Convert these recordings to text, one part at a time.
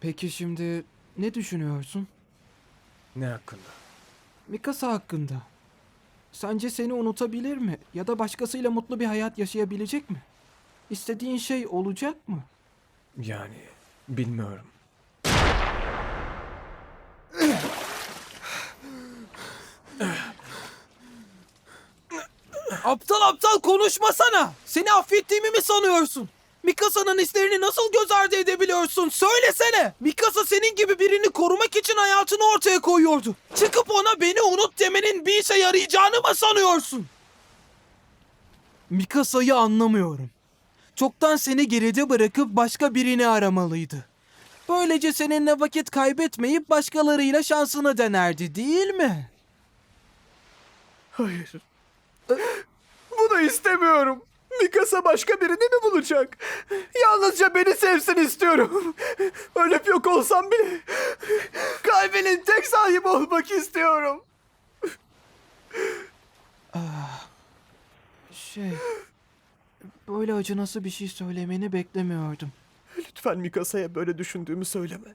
Peki şimdi ne düşünüyorsun? Ne hakkında? Mikasa hakkında. Sence seni unutabilir mi? Ya da başkasıyla mutlu bir hayat yaşayabilecek mi? İstediğin şey olacak mı? Yani bilmiyorum. Aptal aptal konuşmasana. Seni affettiğimi mi sanıyorsun? Mikasa'nın hislerini nasıl göz ardı edebiliyorsun? Söylesene. Mikasa senin gibi birini korumak için hayatını ortaya koyuyordu. Çıkıp ona beni unut demenin bir işe yarayacağını mı sanıyorsun? Mikasa'yı anlamıyorum. Çoktan seni geride bırakıp başka birini aramalıydı. Böylece seninle vakit kaybetmeyip başkalarıyla şansını denerdi değil mi? Hayır. Bunu istemiyorum. Mikasa başka birini mi bulacak? Yalnızca beni sevsin istiyorum. Ölüp yok olsam bile kalbinin tek sahibi olmak istiyorum. Şey... Böyle acınası bir şey söylemeni beklemiyordum. Lütfen Mikasa'ya böyle düşündüğümü söyleme.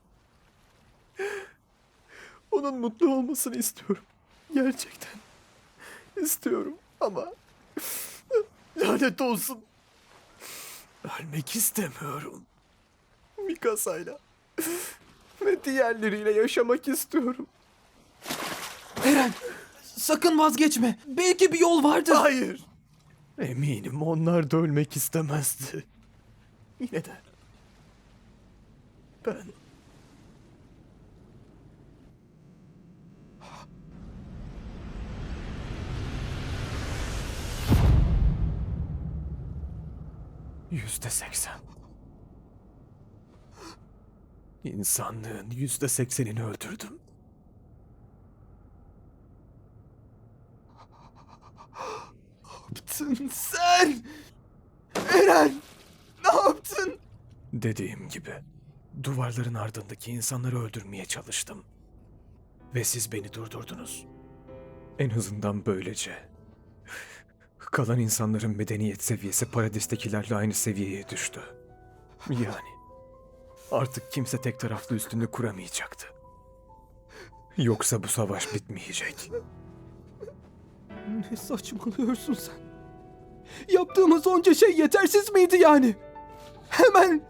Onun mutlu olmasını istiyorum. Gerçekten. istiyorum ama... Lanet olsun. Ölmek istemiyorum. Mikasa'yla. Ve diğerleriyle yaşamak istiyorum. Eren! Sakın vazgeçme. Belki bir yol vardır. Hayır. Eminim onlar da ölmek istemezdi. Yine de. Ben... Yüzde seksen. İnsanlığın yüzde seksenini öldürdüm. yaptın sen? Eren! Ne yaptın? Dediğim gibi duvarların ardındaki insanları öldürmeye çalıştım. Ve siz beni durdurdunuz. En azından böylece. Kalan insanların medeniyet seviyesi paradistekilerle aynı seviyeye düştü. Yani artık kimse tek taraflı üstünlük kuramayacaktı. Yoksa bu savaş bitmeyecek. Ne saçmalıyorsun sen? Yaptığımız onca şey yetersiz miydi yani? Hemen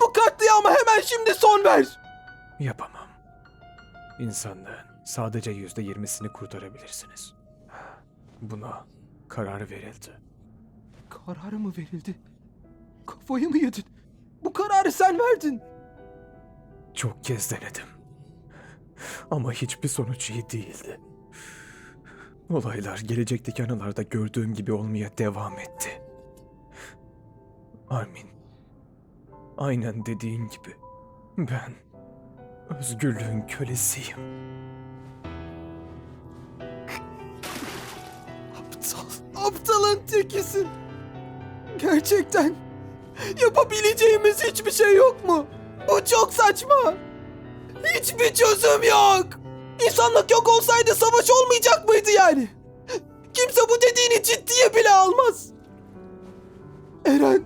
bu katliama hemen şimdi son ver. Yapamam. İnsanlığın sadece yüzde yirmisini kurtarabilirsiniz. Buna karar verildi. Kararı mı verildi? Kafayı mı yedin? Bu kararı sen verdin. Çok kez denedim. Ama hiçbir sonuç iyi değildi. Olaylar gelecekteki anılarda gördüğüm gibi olmaya devam etti. Armin, aynen dediğin gibi ben özgürlüğün kölesiyim. Aptalın tekisin. Gerçekten yapabileceğimiz hiçbir şey yok mu? Bu çok saçma. Hiçbir çözüm yok. İnsanlık yok olsaydı savaş olmayacak mıydı yani? Kimse bu dediğini ciddiye bile almaz. Eren,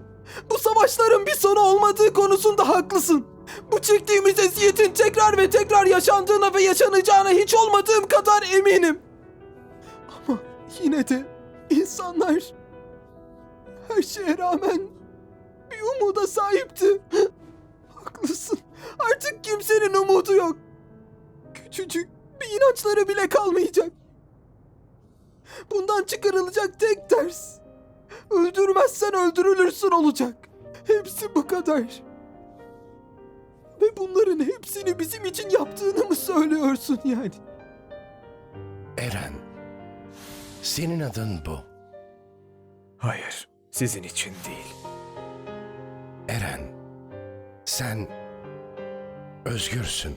bu savaşların bir sonu olmadığı konusunda haklısın. Bu çektiğimiz eziyetin tekrar ve tekrar yaşandığına ve yaşanacağına hiç olmadığım kadar eminim. Ama yine de insanlar her şeye rağmen bir umuda sahipti. Haklısın. Artık kimsenin umudu yok. Küçücük bir inançları bile kalmayacak. Bundan çıkarılacak tek ders. Öldürmezsen öldürülürsün olacak. Hepsi bu kadar. Ve bunların hepsini bizim için yaptığını mı söylüyorsun yani? Eren. Senin adın bu. Hayır, sizin için değil. Eren. Sen özgürsün.